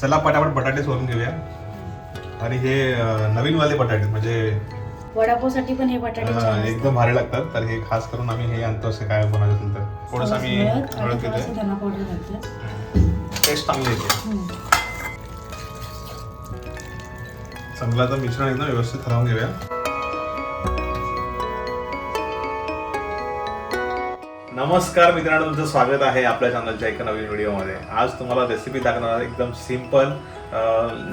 चला पटापट बटाटे सोलून घेऊया. आणि हे अं, नवीनवाले बटाटे म्हणजे वडापावसाठी पण हे बटाटे. एकदम भारी लागतात. तर हे खास करून आम्ही हे आणतो असं काय बनवायचं असेल तर. थोडंसं आम्ही हळद टेस्ट चांगली येते. चांगलं आता मिश्रण एकदम व्यवस्थित हलवून घेऊया. नमस्कार मित्रांनो तुमचं स्वागत आहे आपल्या चॅनलच्या एका नवीन व्हिडिओमध्ये. आज तुम्हाला रेसिपी दाखवणार एकदम सिंपल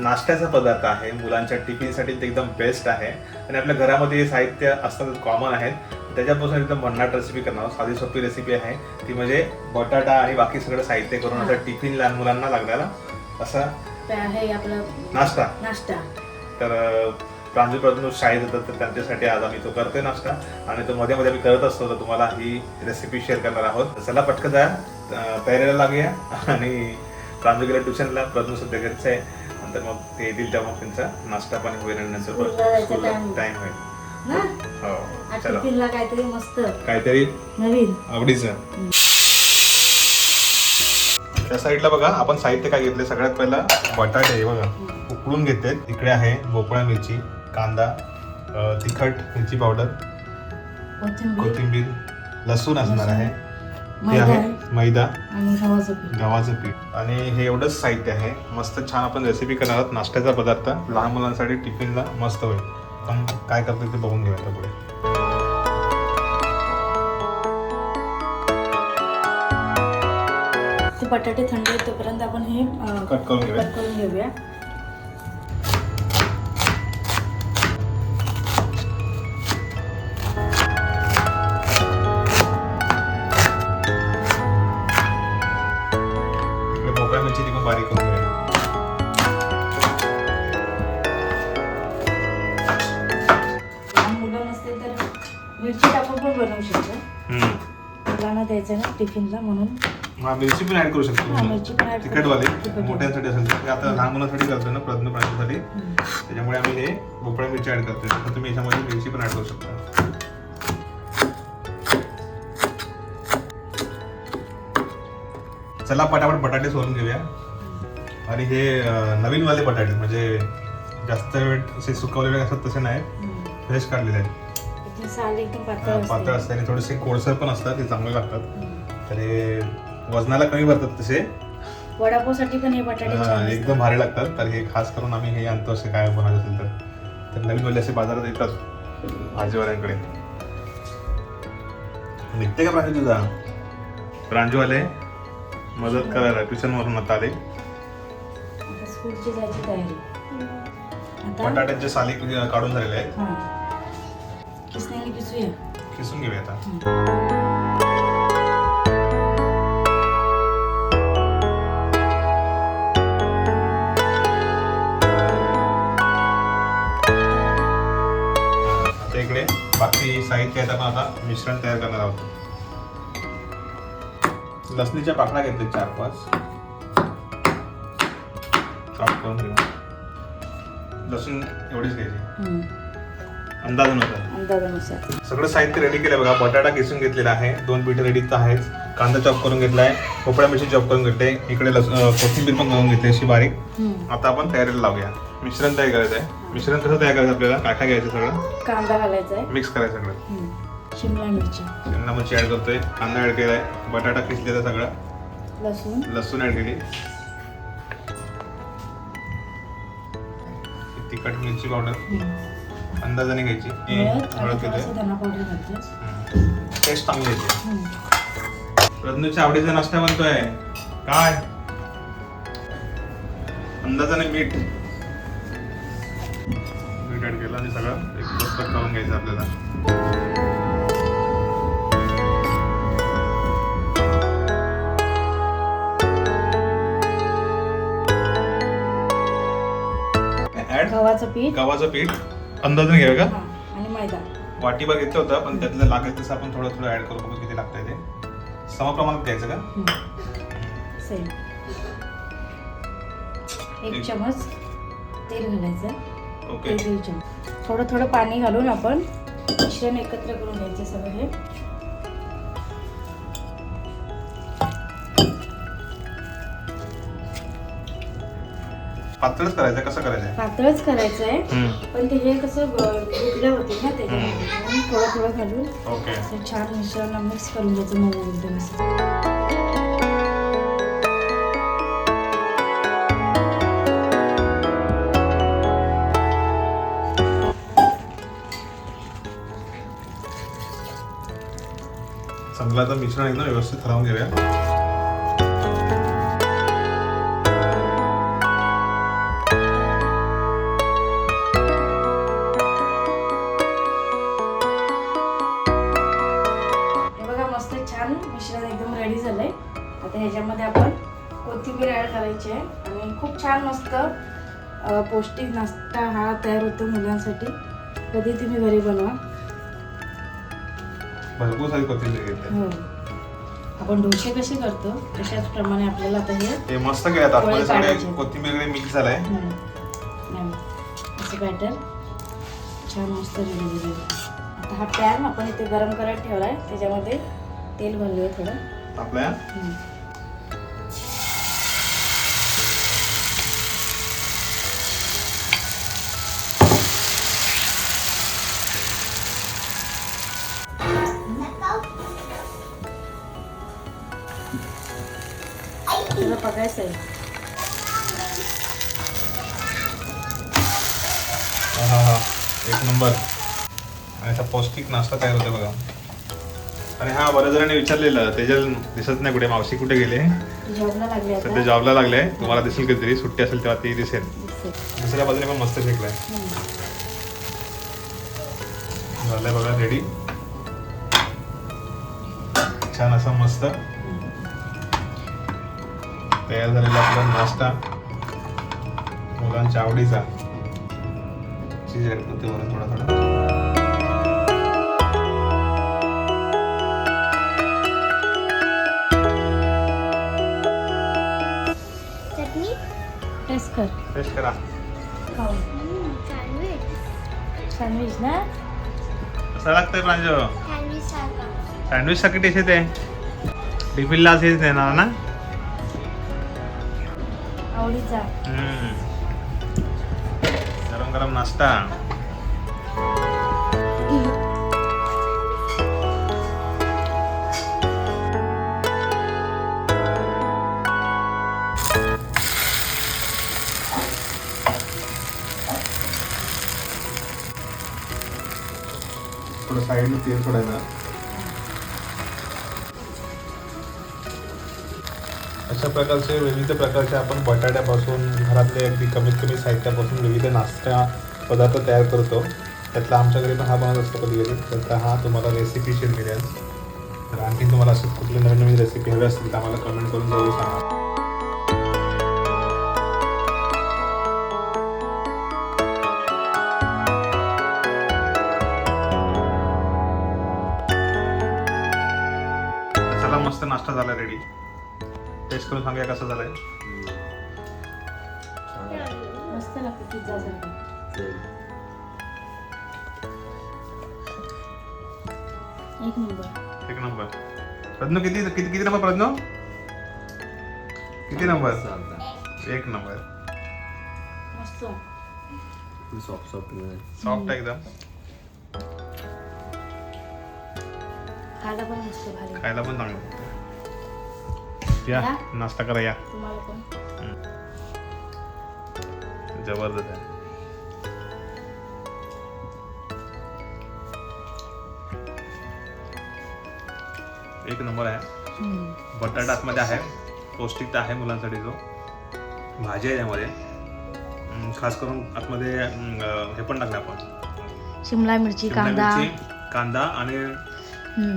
नाश्त्याचा पदार्थ आहे. मुलांच्या टिफिनसाठी ते एकदम बेस्ट आहे. आणि आपल्या घरामध्ये हे साहित्य असतात कॉमन आहेत. त्याच्यापासून एकदम भन्नाट रेसिपी करणार. साधी सोपी रेसिपी आहे. ती म्हणजे बटाटा आणि बाकी सगळं साहित्य करून असं टिफिन लहान मुलांना लागणारा असा ते आहे आपलं नाश्ता. नाश्ता. तर अ, प्रांजू प्रथम शाळेत येतात तर त्यांच्यासाठी आज आम्ही तो करतोय नाश्ता. आणि तो मध्ये मध्ये आम्ही करत असतो तर तुम्हाला ही रेसिपी शेअर करणार आहोत. चला पटकन जा तयारीला लागूया. आणि प्रांजू गेला ट्युशनला प्रथम सध्या घरचं आहे. नंतर मग ते येतील तेव्हा मग त्यांचा नाश्ता पाणी होईल आणि नंतर स्कूलला. टाइम होईल हो चला. काहीतरी मस्त. काहीतरी नवीन. आवडीचं. त्या साईडला बघा आपण साहित्य काय घेतले सगळ्यात पहिला बटाटे बघा. उकळून घेते इकडे आहे भोपळा मिरची. कांदा अ, तिखट मिरची पावडर कोथिंबीर. कोथिंबीर लसूण असणार आहे. हे मैदा आहे आहे मैदा. आणि गव्हाचं पीठ. गव्हाचं पीठ. आणि हे एवढंच साहित्य आहे. मस्त छान आपण रेसिपी करणार आहोत. नाश्त्याचा पदार्थ लहान मुलांसाठी टिफिनला मस्त होईल. पण काय करतो ते बघून घेऊया आता पुढे. ते बटाटे थंड आहेत तोपर्यंत आपण हे अं, कट करून घेऊया. कट करून घेऊया. द्यायचं ना टिफिनला म्हणून. हा मिरची पण ऍड करू शकतो हा, मिरची पण add करू तिखटवाली शकतो. मोठ्यांसाठी असेल तर. आता लहान मुलांसाठी करतोय ना प्रज्ञ प्राण्यासाठी. त्याच्यामुळे आम्ही हे भोपळा मिरची ऍड करतोय. तर तुम्ही याच्यामध्ये मिरची पण ऍड करू शकता. चला पटापट बटाटे सोलून घेऊया. आणि हे अं, नवीनवाले बटाटे म्हणजे जास्त वेळ असे सुकवलेले असतात तसे नाही. फ्रेश काढलेले आहेत. साल एकदम पातळ असते. पातळ असते आणि थोडेसे कोळसर पण असतात ते चांगले लागतात. तर हे वजनाला कमी भरतात तसे. वडापावसाठी पण हे बटाटे हा, एकदम. भारी लागतात. तर हे खास करून आम्ही हे आणतो असे काय बनवायचं असेल तर. तर नवीन वाले असे बाजारात येतात भाजीवाल्यांकडे. निघते का प्रांजू तुझा? प्रांजूवाले मदत करायला ट्युशन वरून आता आले. आता स्कूलची जायची तयारी. आता बटाट्याचे साली काढून झालेले आहेत? किसण्याने किसूया किसून घेऊया आता आता इकडे बाकी साहित्य आपण आता मिश्रण तयार करणार आहोत लसणीच्या पाकळ्या घेतले चार पाच चॉप करून घेऊ लसूण एवढीच घ्यायची हम्म. अंदाजानुसार अंदाजानुसार सगळं साहित्य रेडी केलं बघा. बटाटा किसून घेतलेला आहे. दोन पीठ रेडी तर आहेच कांदा चॉप करून घेतलाय. भोपळा मिरची चॉप करून घेतले. इकडे कोथिंबीर पण करून घेतली अशी बारीक. आता आपण तयारीला लावूया. मिश्रण तयार करायचं आहे मिश्रण कसं तयार करायचं आपल्याला? काय काय घ्यायचं सगळं? कांदा घालायचा आहे. मिक्स करायचं सगळं. शिमला मिरची. शिमला मिरची ऍड करतोय. कांदा ऍड केलाय. बटाटा किसलेला सगळं. लसूण. लसूण ऍड केली. तिखट मिरची पावडर. अंदाजाने घ्यायची. हळद टेस्ट चांगली येते. रत्नूच्या आवडीचा नाश्ता बनतोय. काय? अंदाजाने मीठ. मीठ ऍड केलं आणि सगळं एक मस्त करून घ्यायचं आपल्याला. गव्हाचं पीठ. गव्हाचं पीठ. अंदाजाने घ्यावे का? आणि मैदा. वाटीभर घेतलं होतं पण त्यातलं लागेल तसं आपण थोडं थोडं ऍड करू बघू किती लागतंय ते. समप्रमाणात घ्यायचं का? सेम एक चमच तेल घालायचं. ओके. थोडं थोडं पाणी घालून आपण मिश्रण एकत्र करून घ्यायचं सगळं हे. पातळच करायचं कसं करायचं पातळच करायचं आहे पण ते हे कसं गुटल्या होते ना म्हणून थोडं थोडं घालून ओके. छान मिश्रण मिक्स करून घ्यायचं मऊ एकदम असं. चांगलं आता मिश्रण एकदम व्यवस्थित हलवून घेऊया. छान मस्त पौष्टिक नाश्ता हा तयार होतो मुलांसाठी. कधी तुम्ही घरी बनवा. भरपूर सारी कोथिंबीर घेतली हो. आपण डोसे कसे करतो? तशाच प्रमाणे आपल्याला आता हे मस्त आतमध्ये सगळे. कोथिंबीर वगैरे मिक्स झालंय. असं बॅटर छान मस्त रेडी झालेलं. आता हा पॅन आपण इथे गरम करायला ठेवला आहे त्याच्यामध्ये तेल भरलं थोडं. आपल्या? आणि असा पौष्टिक नाश्ता तयार होतो बघा. आणि हा बऱ्याच जणांनी विचारलेलं तेजल दिसत नाही कुठे मावशी कुठे गेले? सध्या जॉबला लागले तुम्हाला दिसेल कधीतरी सुट्टी असेल तेव्हा ती दिसेल. दुसऱ्या बाजूने पण मस्त फेकलाय. झालंय बघा रेडी छान असा मस्त. तयार झालेला आपला नाश्ता. मुलांच्या आवडीचा. चीज ऍड करते वरून थोडा थोडा टेस्ट कर टेस्ट करा खाऊ सँडविच सँडविच ना कसं लागतंय प्रांजो सँडविच सारखा. टेस्ट येते. टिफिनला असेच देणार ना? आवडीचा. हम्म. गरम गरम नाश्ता. साईडला तेल सोडायला. अशा प्रकारचे विविध प्रकारचे आपण बटाट्यापासून घरातले अगदी कमीत कमी साहित्यापासून विविध नाश्ता पदार्थ तयार करतो. त्यातला आमच्याकडे पण हा बनत असतो कधी कधी त्याचा हा तुम्हाला रेसिपी शेअर मिळेल. तर आणखी तुम्हाला असं कुठली नवीन नवीन रेसिपी हवी असतील तर आम्हाला कमेंट करून जरूर सांगा. मस्त नाश्ता झाला रेडी टेस्ट करून सांगूया कसा झालाय. मस्त लागते पिझ्झा सारखं एक नंबर. एक नंबर. प्रज्ञ किती किती किती नंबर प्रज्ञ? किती नंबर? एक नंबर. मस्त. सॉफ्ट सॉफ्ट सॉफ्ट आहे एकदम. खायला पण मस्त भारी. खायला पण चांगलं. या या. नाश्ता करा या. तुम्हाला पण. जबरदस्त आहे. एक नंबर आहे. बटाटा आतमध्ये आहे. पौष्टिकता आहे मुलांसाठी जो भाजी आहे त्यामध्ये. खास करून आतमध्ये हे पण टाकलं आपण. शिमला मिरची शिमला कांदा. मिरची, कांदा आणि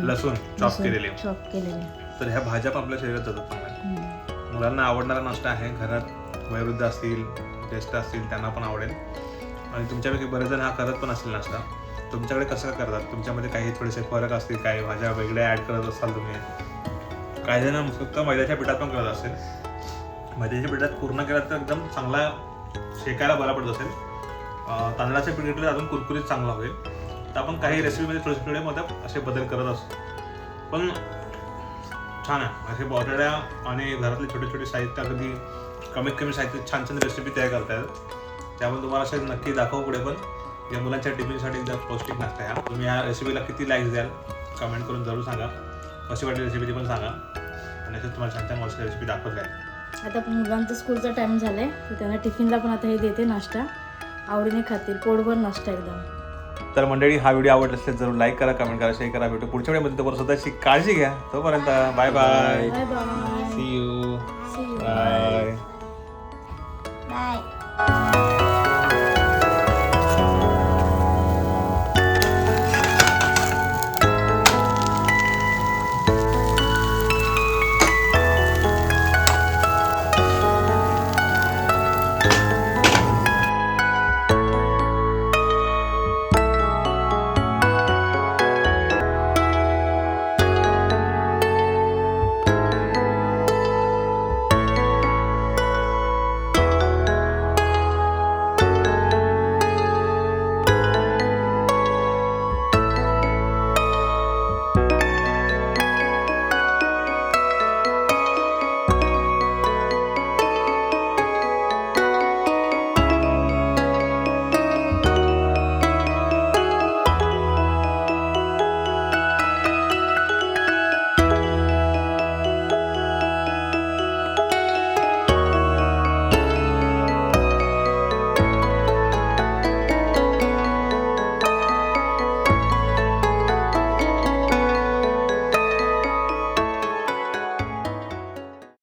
लसूण चॉप केलेले. चॉप केलेले. तर ह्या भाज्या पण आपल्या शरीरात जातात चांगल्या. मुलांना आवडणारा नाश्ता आहे घरात वयोवृद्ध असतील ज्येष्ठ असतील त्यांना पण आवडेल. आणि तुमच्यापैकी बरेच जण हा करत पण असतील नाश्ता. तुमच्याकडे कसं करतात? तुमच्यामध्ये काही थोडेसे फरक असतील काही भाज्या वेगळ्या ॲड करत असाल तुम्ही? काही जण फक्त मैद्याच्या पिठात पण करत असेल. मैद्याच्या पिठात पूर्ण केला तर एकदम चांगला शेकायला बरा पडत असेल. तांदळाच्या पीठ घेतलं अजून कुरकुरीत चांगला होईल. तर आपण काही रेसिपीमध्ये थोडे थोडे मध्ये असे बदल करत असतो पण छान आहे. असे बटाट्या आणि घरातले छोटे छोटे साहित्य अगदी कमीत कमी साहित्य छान छान रेसिपी तयार करतायत. त्यामुळे तुम्हाला असे नक्की दाखवू पुढे पण. या मुलांच्या टिफिनसाठी एकदम पौष्टिक नाश्ता आहे तुम्ही या रेसिपीला किती लाईक्स द्याल कमेंट करून जरूर सांगा. कशी वाटली रेसिपी ती पण सांगा. आणि असं तुम्हाला छान छान मस्त रेसिपी दाखवत राहील आता मुलांचा स्कूलचा टाईम झाला तर त्यांना टिफिनला पण आता हे देते नाश्ता. आवडीने खातील पोटभर नाश्ता एकदम. तर मंडळी हा व्हिडिओ आवडला असेल जरूर लाईक करा कमेंट करा शेअर करा. भेटू पुढच्या वेळेमध्ये तोपर्यंत स्वतःची काळजी घ्या. तोपर्यंत बाय बाय बाय